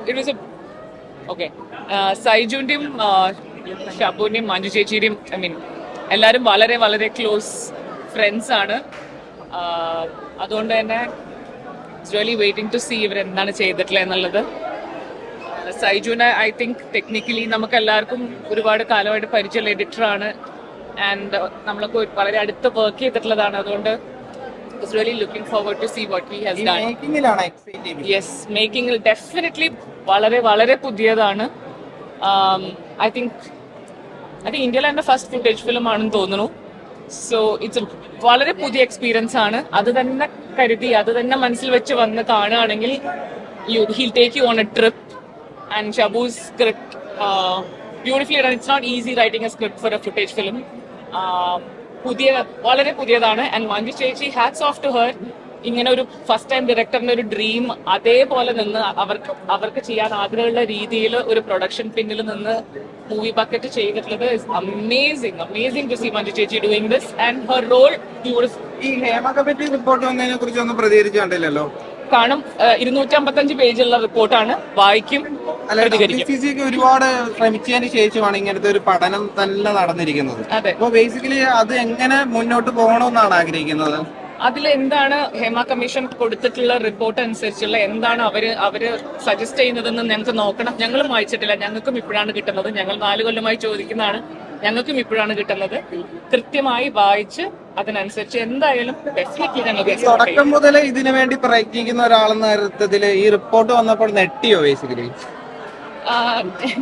It was a okay സൈജുവിന്റെയും ഷബുവിന്റെയും മഞ്ജു ചേച്ചിയുടെയും ഐ മീൻ എല്ലാവരും വളരെ വളരെ ക്ലോസ് ഫ്രണ്ട്സ് ആണ്. ആഹ് അതുകൊണ്ട് തന്നെ റിയലി വെയിറ്റിംഗ് ടു സീ ഇവർ എന്താണ് ചെയ്തിട്ടുള്ളത് എന്നുള്ളത്. സൈജുവിനെ ഐ തിങ്ക് ടെക്നിക്കലി നമുക്ക് എല്ലാവർക്കും ഒരുപാട് കാലമായിട്ട് പരിചയമുള്ള എഡിറ്ററാണ് ആൻഡ് നമ്മളൊക്കെ വളരെ അടുത്ത് വർക്ക് ചെയ്തിട്ടുള്ളതാണ്. അതുകൊണ്ട് looking forward to see what he has done മേക്കിങ്ങിലാണ് excite yes making definitely വളരെ വളരെ പുതിയതാണ്. ഐ തിങ്ക് ഐ തിങ്ക് ഇന്ത്യയിലെ എന്റെ ഫസ്റ്റ് ഫുട്ടേജ് ഫിലിം ആണെന്ന് തോന്നുന്നു. സോ ഇറ്റ്സ് വളരെ പുതിയ എക്സ്പീരിയൻസ് ആണ്. അത് തന്നെ കരുതി അത് തന്നെ മനസ്സിൽ വെച്ച് വന്ന് കാണുകയാണെങ്കിൽ you he'll take you on a trip and Shabu's script beautifully it's not easy writing a script for a footage film പുതിയ വളരെ പുതിയതാണ്. ആൻഡ് മഞ്ജു ചേച്ചി ഹാറ്റ്സ് ഓഫ് ടു ഹെർ ഇങ്ങനെ ഒരു ഫസ്റ്റ് ടൈം ഡയറക്ടറിന്റെ ഒരു ഡ്രീം അതേപോലെ നിന്ന് അവർക്ക് അവർക്ക് ചെയ്യാൻ ആഗ്രഹമുള്ള രീതിയിൽ ഒരു പ്രൊഡക്ഷൻ പിന്നിൽ നിന്ന് മൂവി ബക്കറ്റ് ചെയ്തിട്ടുള്ളത് amazing amazing to see Manju ചേച്ചി doing this and her role ഈ ഹേമ കമ്മിറ്റി റിപ്പോർട്ട് വന്നതിനെ കുറിച്ച് ഒന്നും പ്രതികരിച്ചു കണ്ടില്ലല്ലോ. കാണും. ഇരുന്നൂറ്റമ്പത്തഞ്ച് പേജുള്ള റിപ്പോർട്ടാണ് വായിക്കും. ഒരുപാട് ശ്രമിച്ചതിന് ശേഷമാണ് ഇങ്ങനത്തെ ഒരു പഠനം തന്നെ നടന്നിരിക്കുന്നത്. അപ്പൊ ബേസിക്കലി അത് എങ്ങനെ മുന്നോട്ട് പോകണമെന്നാണ് ആഗ്രഹിക്കുന്നത്? അതിൽ എന്താണ് ഹേമ കമ്മീഷൻ കൊടുത്തിട്ടുള്ള റിപ്പോർട്ട് അനുസരിച്ചുള്ള എന്താണ് അവർ അവർ സജസ്റ്റ് ചെയ്യുന്നതെന്ന് ഞങ്ങൾക്ക് നോക്കണം. ഞങ്ങളും വായിച്ചിട്ടില്ല. ഞങ്ങൾക്കും ഇപ്പോഴാണ് കിട്ടുന്നത്. ഞങ്ങൾ നാല് കൊല്ലമായി ചോദിക്കുന്നതാണ്. ഞങ്ങൾക്കും ഇപ്പോഴാണ് കിട്ടുന്നത്. കൃത്യമായി വായിച്ച് അതിനനുസരിച്ച് എന്തായാലും തുടക്കം മുതലേ ഇതിനു വേണ്ടി പ്രയത്നിക്കുന്ന ഒരാളെന്ന ഈ റിപ്പോർട്ട് വന്നപ്പോൾ നെട്ടിയോ ബേസിക്കലി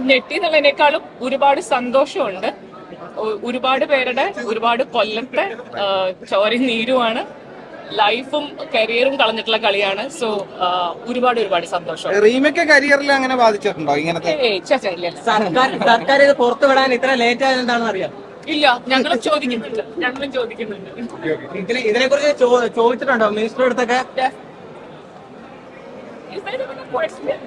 ഞെട്ടി എന്നുള്ളതിനേക്കാളും ഒരുപാട് സന്തോഷമുണ്ട്. ഒരുപാട് പേരുടെ ഒരുപാട് കൊല്ലത്തെ ചോരയും നീരുമാണ്. ലൈഫും കരിയറും കളഞ്ഞിട്ടുള്ള കളിയാണ്. സോ ഒരുപാട് ഒരുപാട് സന്തോഷം. റീമയ്ക്ക് കരിയറിൽ അങ്ങനെ ബാധിച്ചിട്ടുണ്ടോ ഇങ്ങനത്തെ. സർക്കാർ സർക്കാർ ഇത് പുറത്തു വിടാൻ ഇത്ര ലേറ്റ് ആയതെന്താണെന്ന് അറിയാം? ഇല്ല ഞങ്ങളും ചോദിക്കുന്നുണ്ട്. ഞങ്ങളും ചോദിക്കുന്നുണ്ട്. ഇതിനെ ഇതിനെ കുറിച്ച് ചോദിച്ചിട്ടുണ്ടോ? മിനിസ്റ്റർ അടുത്തൊക്കെ? Is that even a question?